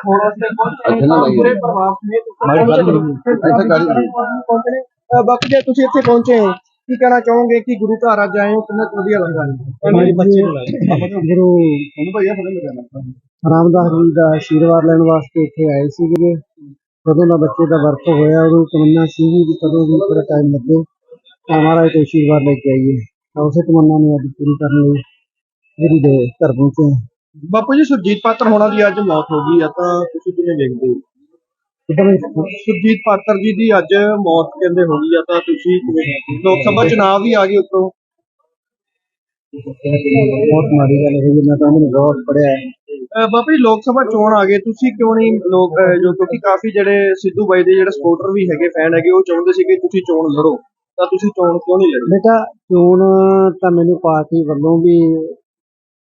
ਹੋਣ ਵਾਸਤੇ ਇੱਥੇ ਨਾ ਲਾਈਏ। ਪੂਰੇ ਸਮੇਤ। ਇੱਥੇ। ਪਹੁੰਚੇ ਨੇ। ਬਾਪੂ ਜੀ ਤੁਸੀਂ ਇੱਥੇ ਪਹੁੰਚੇ ਹੋ ਕੀ ਕਹਿਣਾ ਚਾਹੋਗੇ ਕਿ ਗੁਰੂ ਘਰ ਅੱਜ ਆਏ ਹੋ ਕਿੰਨਾ ਕੁ ਵਧੀਆ ਲੱਗਾ ਜੀ ਬੱਚੇ ਨੂੰ ਗੁਰੂ ਉਹਨੂੰ ਭਈਆ ਪਤਾ ਕਰਨਾ ਰਾਮਦਾਸ ਜੀ ਦਾ ਆਸ਼ੀਰਵਾਦ ਲੈਣ ਵਾਸਤੇ ਇੱਥੇ ਆਏ ਸੀਗੇ ਕਦੋਂ ਦਾ ਬੱਚੇ ਦਾ ਵਰਤ ਹੋਇਆ ਉਹਨੂੰ ਤਮੰਨਾ ਸੀ ਵੀ ਕਦੋਂ ਵੀ ਥੋੜਾ ਟਾਈਮ ਲੱਗੇ ਤਾਂ ਮਹਾਰਾਜ ਤੋਂ ਆਸ਼ੀਰਵਾਦ ਲੈ ਕੇ ਆਈਏ ਤਾਂ ਉਸੇ ਤਮੰਨਾ ਨੂੰ ਅੱਜ ਪੂਰੀ ਕਰਨ ਲਈ ਜਿਹੜੀ ਦੇ ਘਰ ਪਹੁੰਚੇ ਹਾਂ। ਬਾਪੂ ਜੀ ਸੁਰਜੀਤ ਪਾਤਰ ਹੋਣਾ ਦੀ ਅੱਜ ਮੌਤ ਹੋ ਗਈ ਆ ਤਾਂ ਤੁਸੀਂ ਕਿਵੇਂ ਦੇਖਦੇ ਹੋ? ਸੁਰਜੀਤ ਪਾਤਰ ਜੀ ਦੀ ਅੱਜ ਮੌਤ ਕਹਿੰਦੇ ਹੋ ਗਈ ਆ ਤਾਂ ਤੁਸੀਂ ਕਿਵੇਂ ਹੋ? ਲੋਕ ਸਭਾ ਚੁਣਾਵ ਵੀ ਆ ਗਏ ਉੱਤੋਂ। ਬਹੁਤ ਮਾੜੀ ਗੱਲ ਹੈ। ਮੈਂ ਤਾਂ ਉਹਨੂੰ ਬਹੁਤ ਪੜਿਆ ਅਹ ਬਾਪੂ ਜੀ ਲੋਕ ਸਭਾ ਚੋਣ ਆ ਗਏ ਤੁਸੀਂ ਕਿਉਂ ਨਹੀਂ ਲੋਕ ਅਹ ਜੋ ਕਿਉਂਕਿ ਕਾਫੀ ਜਿਹੜੇ ਸਿੱਧੂ ਬਾਈ ਦੇ ਜਿਹੜੇ ਸਪੋਰਟਰ ਵੀ ਹੈਗੇ ਫੈਨ ਹੈਗੇ ਉਹ ਚਾਹੁੰਦੇ ਸੀ ਕਿ ਤੁਸੀਂ ਚੋਣ ਲੜੋ। ਤਾਂ ਤੁਸੀਂ ਚੋਣ ਕਿਉਂ ਨਹੀਂ ਲੜੀ? ਬੇਟਾ ਚੋਣ ਤਾਂ ਮੈਨੂੰ ਪਾਰਟੀ ਵੱਲੋਂ ਵੀ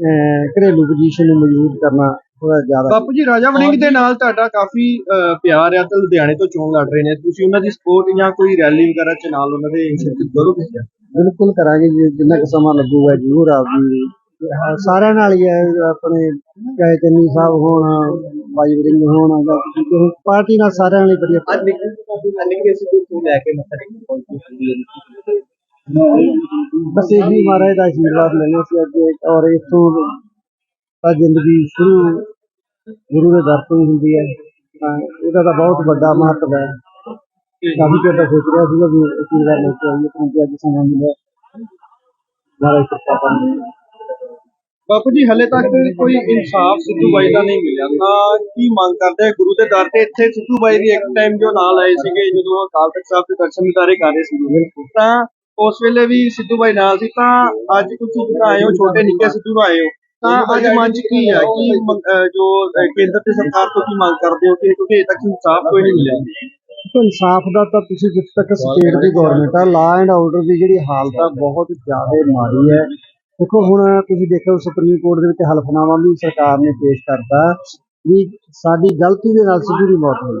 ਅਹ, ਘਰੇਲੂ ਪੋਜੀਸ਼ਨ ਨੂੰ ਮਜ਼ਬੂਤ ਕਰਨਾ ਥੋੜਾ ਜ਼ਿਆਦਾ ਬਾਪੂ ਜੀ ਰਾਜਾ ਵੜਿੰਗ ਦੇ ਨਾਲ ਤੁਹਾਡਾ ਕਾਫੀ ਅਹ, ਪਿਆਰ ਆ ਤੇ ਲੁਧਿਆਣੇ ਤੋਂ ਚੋਣ ਲੜ ਰਹੇ ਨੇ। ਤੁਸੀਂ ਉਹਨਾਂ ਦੀ ਸਪੋਰਟ ਜਾਂ ਕੋਈ ਰੈਲੀ ਵਗੈਰਾ ਚ ਨਾਲ ਉਹਨਾਂ ਦੇ ਸ਼ਿਰਕਤ ਕਰੋਗੇ? ਕਿਆ? ਬਿਲਕੁਲ ਕਰਾਂਗੇ ਜੀ ਜਿੰਨਾ ਕੁ ਸਮਾਂ ਲੱਗੂਗਾ ਜ਼ਰੂਰ ਆਪਦੀ ਅਹ, ਸਾਰਿਆਂ ਨਾਲ ਹੀ ਹੈ ਆਪਣੇ ਚਾਹੇ ਚੰਨੀ ਸਾਹਿਬ ਹੋਣ ਬਾਈ ਵਰਿੰਗ ਹੋਣ ਜਾਂ ਕਿਸੇ ਹੋਰ ਪਾਰਟੀ ਨਾਲ ਸਾਰਿਆਂ ਨਾਲ ਹੀ ਵਧੀਆ। ਅੱਜ ਨਿਕਲ ਨਿਕਲ ਸਿੱਧੂ ਤੋਂ ਲੈ ਕੇ ਮੱਥਾ ਟੇਕਣ ਪਹੁੰਚੀ ਹੈ। ਬਸ ਇਹ ਵੀ ਮਹਾਰਾਜ ਦਾ ਆਸ਼ੀਰਵਾਦ ਲੈਣਾ ਸੀ ਅੱਜ ਔਰ ਇਥੋਂ ਤਾਂ ਜ਼ਿੰਦਗੀ ਸ਼ੁਰੂ ਗੁਰੂ ਦੇ ਦਰ ਤੋਂ ਹੁੰਦੀ ਹੈ। ਤਾਂ ਇਹਦਾ ਤਾਂ ਬਹੁਤ ਵੱਡਾ ਮਹੱਤਵ ਹੈ। ਕਾਫੀ ਚਿਰ ਦਾ ਸੋਚ ਰਿਹਾ ਸੀਗਾ ਵੀ ਆਸ਼ੀਰਵਾਦ ਲੈ ਕੇ ਆਈਏ ਤਾਂ ਅੱਜ ਸਮਾਂ ਮਿਲਿਆ। ਮਹਾਰਾਜ ਕਿਰਪਾ ਕਰਨ ਬਾਪੂ ਜੀ ਹਲੇ ਤੱਕ ਕੋਈ ਇਨਸਾਫ ਸਿੱਧੂ ਬਾਈ ਦਾ ਨਹੀਂ ਮਿਲਿਆ। ਤਾਂ ਕੀ ਮੰਗ ਕਰਦੇ ਆ? ਗੁਰੂ ਦੇ ਦਰ ਤੇ ਇੱਥੇ ਸਿੱਧੂ ਬਾਈ ਦੀ ਇੱਕ ਟਾਈਮ ਜੋ ਨਾਲ ਆਏ ਸੀਗੇ ਜਦੋਂ ਅਕਾਲ ਤਖਤ ਸਾਹਿਬ ਦੇ ਦਰਸ਼ਨ ਦਿਦਾਰੇ ਕਰ ਰਹੇ ਸੀਗੇ। ਤਾਂ ਉਸ ਵੇਲੇ ਵੀ ਸਿੱਧੂ ਬਾਈ ਨਾਲ ਸੀ ਤਾਂ ਅੱਜ ਤੁਸੀਂ ਜਿਹੜਾ ਆਏ ਹੋ ਛੋਟੇ ਨਿੱਕੇ ਸਿੱਧੂ ਆਏ ਹੋ ਤਾਂ ਅੱਜ ਮਨ ਚ ਕੀ ਹੈ ਕੀ ਜੋ ਕੇਂਦਰ ਤੇ ਸਰਕਾਰ ਤੋਂ ਕੀ ਮੰਗ ਕਰਦੇ ਹੋ ਕਿ ਕਿਉਂਕਿ ਅਜੇ ਤੱਕ ਇਨਸਾਫ ਕੋਈ ਨਹੀਂ ਮਿਲਿਆ? ਇਨਸਾਫ ਦਾ ਤਾਂ ਤੁਸੀਂ ਜਿੱਥੇ ਤੱਕ ਸਟੇਟ ਦੀ ਗਵਰਨਮੈਂਟ ਆ ਲਾ ਐਂਡ ਆਰਡਰ ਦੀ ਜਿਹੜੀ ਹਾਲਤ ਆ ਬਹੁਤ ਜ਼ਿਆਦਾ ਮਾੜੀ ਹੈ। ਦੇਖੋ ਹੁਣ ਤੁਸੀਂ ਦੇਖੋ ਸੁਪਰੀਮ ਕੋਰਟ ਦੇ ਵਿੱਚ ਹਲਫਨਾਮਾ ਵੀ ਸਰਕਾਰ ਨੇ ਪੇਸ਼ ਕਰਤਾ ਵੀ ਸਾਡੀ ਗਲਤੀ ਦੇ ਨਾਲ ਸਿੱਧੂ ਦੀ ਮੌਤ ਹੋਈ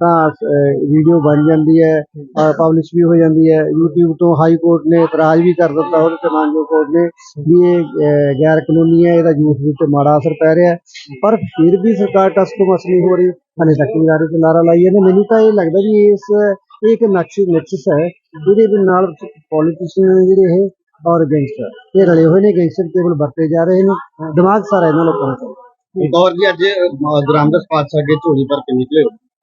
ਤਾਂ ਵੀਡੀਓ ਬਣ ਜਾਂਦੀ ਹੈ ਪਬਲਿਸ਼ ਵੀ ਹੋ ਜਾਂਦੀ ਹੈ। YouTube ਤੋਂ ਹਾਈ ਕੋਰਟ ਨੇ ਇਤਰਾਜ਼ ਵੀ ਕਰ ਦਿੱਤਾ ਉਹਦੇ ਤੇ ਮਾਨਜੋ ਕੋਰਟ ਨੇ ਵੀ ਇਹ ਗੈਰ ਕਾਨੂੰਨੀ ਹੈ, ਇਹਦਾ ਯੂਥ ਦੇ ਉੱਤੇ ਮਾੜਾ ਅਸਰ ਪੈ ਰਿਹਾ ਪਰ ਫਿਰ ਵੀ ਸਰਕਾਰ ਟਸ ਤੋਂ ਮਸ ਨਹੀਂ ਹੋ ਰਹੀ, ਹਲੇ ਤੱਕ ਵੀ ਨਾਰੇ ਤੇ ਨਾਰਾ ਲਾਈ ਜਾਂਦੇ। ਮੈਨੂੰ ਤਾਂ ਇਹ ਲੱਗਦਾ ਵੀ ਇਸ, ਇਹ ਇੱਕ ਨਕਸ਼ ਨਕਸ਼ਸ ਹੈ, ਜਿਹਦੇ ਦੇ ਨਾਲ ਪੋਲੀਟੀਸ਼ੀਅਨ ਜਿਹੜੇ ਇਹ ਔਰ ਗੈਂਗਸਟਰ ਇਹ ਰਲੇ ਹੋਏ ਨੇ। ਗੈਂਗਸਟਰ ਕੇਵਲ ਵਰਤੇ ਜਾ ਰਹੇ ਨੇ। ਦਿਮਾਗ ਸਾਰਾ ਇਹਨਾਂ ਲੋਕਾਂ ਦਾ ਗੌਰ ਜੀ, ਅੱਜ ਗ੍ਰਾਮਦਸ ਪਾਤਸ਼ਾਹ ਅੱਗੇ ਝੋਲੀ ਭਰ ਕੇ ਨਿਕਲੇ।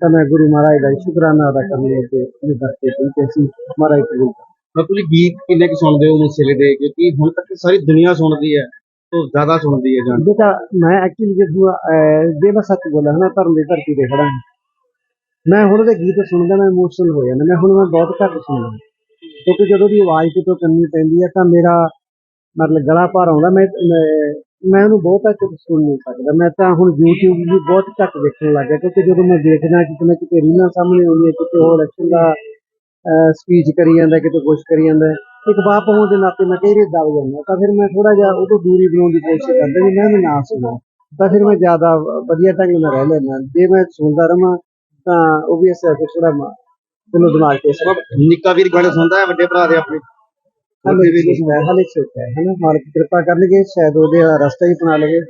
ਤਾਂ ਮੈਂ ਗੁਰੂ ਮਹਾਰਾਜ ਦਾ ਸ਼ੁਕਰਾਨਾ ਅਦਾ ਕਰਨ ਲਈ ਤੇ ਇਹ ਦਰਤੇ ਪਹੁੰਚੇ ਸੀ ਮਹਾਰਾਜ ਕਰੇ। ਮਤਲਬ ਤੁਸੀਂ ਗੀਤ ਕਿੰਨੇ ਕੁ ਸੁਣਦੇ ਹੋ ਮੁਸਲੇ ਦੇ ਕਿਉਂਕਿ ਹੁਣ ਤੱਕ ਸਾਰੀ ਦੁਨੀਆ ਸੁਣਦੀ ਹੈ ਤੋਂ ਜ਼ਿਆਦਾ ਸੁਣਦੀ ਹੈ ਜਾਨ ਬੇਟਾ ਮੈਂ ਐਕਚੁਅਲੀ ਜੇ ਮੈਂ ਸੱਚ ਬੋਲਾਂ ਨਾ ਧਰਮ ਦੀ ਧਰਤੀ ਤੇ ਖੜਾ। ਮੈਂ ਹੁਣ ਦੇ ਗੀਤ ਸੁਣਦਾ ਮੈਂ ਇਮੋਸ਼ਨਲ ਹੋ ਜਾਂਦਾ ਮੈਂ ਹੁਣ ਮੈਂ ਬਹੁਤ ਘੱਟ ਸੁਣਦਾ ਕਿਉਂਕਿ ਜਦੋਂ ਦੀ ਆਵਾਜ਼ ਕਿਤੋਂ ਕੰਨੀ ਪੈਂਦੀ ਹੈ ਤਾਂ ਮੇਰਾ ਮਤਲਬ ਗਲਾ ਭਰ ਆਉਂਦਾ ਮੈਂ ਮੈਂ ਉਹਨੂੰ ਬਹੁਤ ਕੁਝ ਸੁਣ ਨਹੀਂ ਸਕਦਾ। ਮੈਂ ਤਾਂ ਹੁਣ YouTube ਵੀ ਬਹੁਤ ਘੱਟ ਦੇਖਣ ਲੱਗ ਗਿਆ ਕਿਉਂਕਿ ਜਦੋਂ ਮੈਂ ਦੇਖਦਾ ਕਿਤੇ ਨਾ ਕਿਤੇ ਰੀਲਾਂ ਸਾਹਮਣੇ ਆਉਂਦੀਆਂ, ਕਿਤੇ ਉਹ ਇਲੈਕਸ਼ਨ ਦਾ ਸਪੀਚ ਕਰੀ ਜਾਂਦਾ, ਕਿਤੇ ਕੁਛ ਕਰੀ ਜਾਂਦਾ, ਇੱਕ ਬਾਪ ਹੋਣ ਦੇ ਨਾਤੇ ਮੈਂ ਕਈ ਵਾਰੀ ਦਬ ਜਾਂਦਾ ਤਾਂ ਫਿਰ ਮੈਂ ਥੋੜਾ ਜਿਹਾ ਉਹ ਤੋਂ ਦੂਰੀ ਬਣਾਉਣ ਦੀ ਕੋਸ਼ਿਸ਼ ਕਰਦਾ ਵੀ ਮੈਂ ਉਹਨੂੰ ਨਾ ਸੁਣਾ। ਤਾਂ ਫਿਰ ਮੈਂ ਜ਼ਿਆਦਾ ਵਧੀਆ ਢੰਗ ਨਾਲ ਰਹਿ ਲੈਂਦਾ ਜੇ ਮੈਂ ਸੁਣਦਾ ਰਵਾਂ ਤਾਂ ਉਹ ਵੀ ਅਸਰ ਥੋੜਾ ਚਲੋ ਦਿਮਾਗ ਤੇ ਅਸਰ ਨਿੱਕਾ ਵੀਰ ਗਾਣੇ ਸੁਣਦਾ ਹੈ, ਵੱਡੇ ਭਰਾ ਦੇ ਆਪਣੇ। ਹਲੇ ਵੀ ਨਹੀਂ। ਹਲੇ ਛੋਟਾ ਹੈ ਹਨਾ ਮਾਲਕ ਕਿਰਪਾ ਕਰਨਗੇ ਸ਼ਾਇਦ ਉਹਦੇ ਰਸਤਾ ਹੀ ਬਣਾ ਲਵੇ।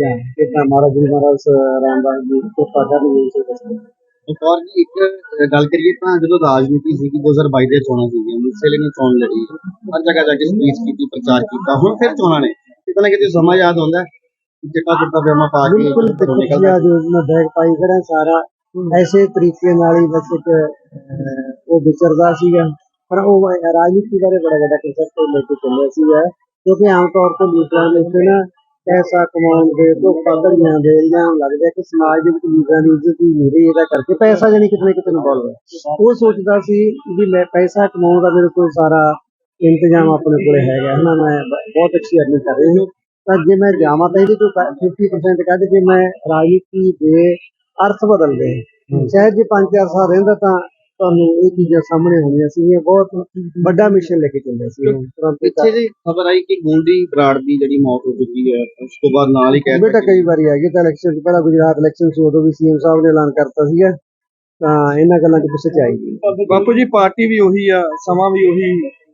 ਜਾਂ। ਕਿਤਾ ਮਹਾਰਾਜ ਜੀ ਮਹਾਰਾਜ ਰਾਮਦਾਸ ਜੀ ਕਿਰਪਾ ਕਰਨਗੇ ਇਸੇ ਰਸਤੇ ਇੱਕ ਔਰ ਜੀ ਇੱਕ ਅਹ, ਗੱਲ ਕਰੀਏ ਤਾਂ ਜਦੋਂ ਰਾਜਨੀਤੀ ਸੀਗੀ 2022 ਦੇ ਚੋਣਾਂ ਸੀਗੀਆਂ ਮੁਸਲੇ ਨੇ ਚੋਣ ਲੜੀ। ਹਰ ਜਗ੍ਹਾ ਜਾ ਕੇ ਸਪੀਚ ਕੀਤੀ ਪ੍ਰਚਾਰ ਕੀਤਾ ਹੁਣ ਫਿਰ ਚੋਣਾਂ ਨੇ। ਕਿਤੇ ਨਾ ਕਿਤੇ ਸਮਾਂ ਯਾਦ ਆਉਂਦਾ ਚਿੱਟਾ ਕੁੜਤਾ ਪਜਾਮਾ ਪਾ ਕੇ ਬਿਲਕੁਲ ਘਰੋਂ ਪਿਛਲਾ ਨਿਕਲਦਾ ਜੋ ਮੈਂ ਬੈਗ ਪਾਈ ਖੜਾ ਸਾਰਾ ਐਸੇ ਤਰੀਕੇ ਨਾਲ ਹੀ ਬਸ ਇੱਕ ਉਹ ਵਿਚਰਦਾ ਸੀਗਾ। ਪਰ ਉਹ ਰਾਜਨੀਤੀ ਬਾਰੇ ਬੜਾ ਵੱਡਾ ਕਨਸੈਪਟ ਲੈ ਕੇ ਚੱਲਿਆ ਸੀਗਾ ਕਿਉਂਕਿ ਆਮ ਤੌਰ ਤੇ ਲੀਡਰਾਂ ਦੇ ਉੱਤੇ ਨਾ ਪੈਸਾ ਕਮਾਉਣ ਦੇ ਤੋਂ ਪਦਰੀਆਂ ਦੇ ਇਲਜ਼ਾਮ ਲੱਗਦਾ ਕਿ ਸਮਾਜ ਦੇ ਵਿੱਚ ਲੀਡਰਾਂ ਦੀ ਇੱਜ਼ਤ ਹੀ ਨਹੀਂ ਰਹੀ, ਇਹਦਾ ਕਰਕੇ ਪੈਸਾ ਜਾਨੀ ਕਿਤੇ ਨਾ ਕਿਤੇ ਇਨਵੋਲਵ ਉਹ ਸੋਚਦਾ ਸੀ ਵੀ ਮੈਂ ਪੈਸਾ ਕਮਾਉਣ ਦਾ ਮੇਰੇ ਕੋਲ ਸਾਰਾ ਇੰਤਜ਼ਾਮ ਆਪਣੇ ਕੋਲ ਹੈਗਾ ਹਨਾ ਮੈਂ ਬਹੁਤ ਅੱਛੀ ਅਰਨਿੰਗ ਕਰ ਰਹੀ ਹਾਂ। ਤਾਂ ਜੇ ਮੈਂ ਜਾਵਾਂ ਤਾਂ ਇਹਦੇ ਤੋਂ 50% ਕੱਢ ਕੇ ਮੈਂ ਰਾਜਨੀਤੀ ਦੇ ਅਰਥ ਬਦਲ ਦੇ। ਸ਼ਾਇਦ ਜੇ 5-4 ਸਾਲ ਰਹਿੰਦਾ ਤਾਂ ਤੁਹਾਨੂੰ ਇਹ ਚੀਜ਼ਾਂ ਸਾਹਮਣੇ ਹੋਣੀਆਂ ਸੀ ਬਹੁਤ ਵੱਡਾ ਮਿਸ਼ਨ ਲੈ ਕੇ ਚੱਲਿਆ ਸੀ ਪਿੱਛੇ ਜੀ ਖਬਰ ਆਈ ਕਿ ਗੋਲਡੀ ਬਰਾੜ ਦੀ ਜਿਹੜੀ ਮੌਤ ਹੋ ਚੁੱਕੀ ਹੈ ਉਸ ਤੋਂ ਬਾਅਦ ਨਾਲ ਹੀ ਕਹਿ ਬੇਟਾ ਕਈ ਵਾਰੀ ਆ ਗਏ ਤਾਂ ਇਲੈਕਸ਼ਨ ਤੋਂ ਪਹਿਲਾਂ ਗੁਜਰਾਤ ਇਲੈਕਸ਼ਨ ਸੀ ਉਦੋਂ ਵੀ ਸੀਐਮ ਸਾਹਿਬ ਨੇ ਐਲਾਨ ਕਰਤਾ ਸੀਗਾ। ਤਾਂ ਇਹਨਾਂ ਗੱਲਾਂ ਚ ਪਿੱਛੇ ਚ ਆਈ। ਬਾਪੂ ਜੀ ਪਾਰਟੀ ਵੀ ਉਹੀ ਆ ਸਮਾਂ ਵੀ ਉਹੀ